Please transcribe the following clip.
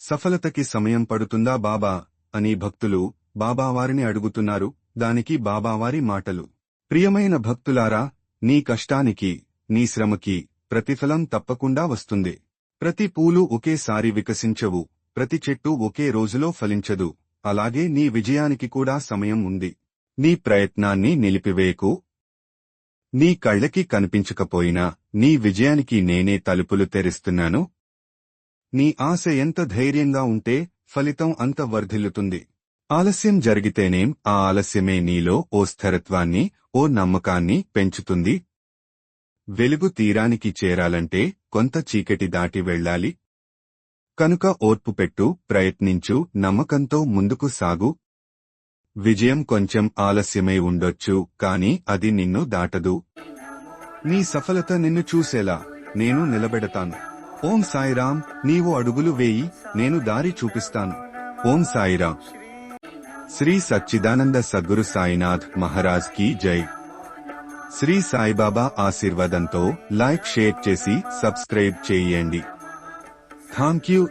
సఫలతకి సమయం పడుతుందా బాబా? అని భక్తులు బాబావారిని అడుగుతున్నారు దానికి బాబావారి మాటలు. ప్రియమైన భక్తులారా నీ కష్టానికి నీ శ్రమకి ప్రతిఫలం తప్పకుండా వస్తుంది. ప్రతి పూలు ఒకేసారి వికసించవు ప్రతి చెట్టు ఒకే రోజులో ఫలించదు. అలాగే నీ విజయానికి కూడా సమయం ఉంది. నీ ప్రయత్నాన్ని నిలిపివేయకు. నీ కళ్ళకి కనిపించకపోయినా నీ విజయానికి నేనే తలుపులు తెరుస్తున్నాను. నీ ఆశ ఎంత ధైర్యంగా ఉంటే ఫలితం అంత వర్ధిల్లుతుంది. ఆలస్యం జరిగితేనేం ఆ ఆలస్యమే నీలో ఓ స్థిరత్వాన్ని ఓ నమ్మకాన్ని పెంచుతుంది. వెలుగు తీరానికి చేరాలంటే కొంత చీకటి దాటి వెళ్ళాలి. కనుక ఓర్పు పెట్టు ప్రయత్నించు నమ్మకంతో ముందుకు సాగు. విజయం కొంచెం ఆలస్యమై ఉండొచ్చు కాని అది నిన్ను దాటదు. నీ సఫలత నిన్ను చూసేలా నేను నిలబెడతాను. ఓం సాయిరామ్ నీవు అడుగులు వేయి నేను దారి చూపిస్తాను. ఓం సాయిరామ్. శ్రీ సచ్చిదానంద సద్గురు సాయినాథ్ మహారాజ్కి జై. శ్రీ సాయిబాబా ఆశీర్వాదంతో లైక్ షేర్ చేసి సబ్స్క్రైబ్ చేయండి. Thank you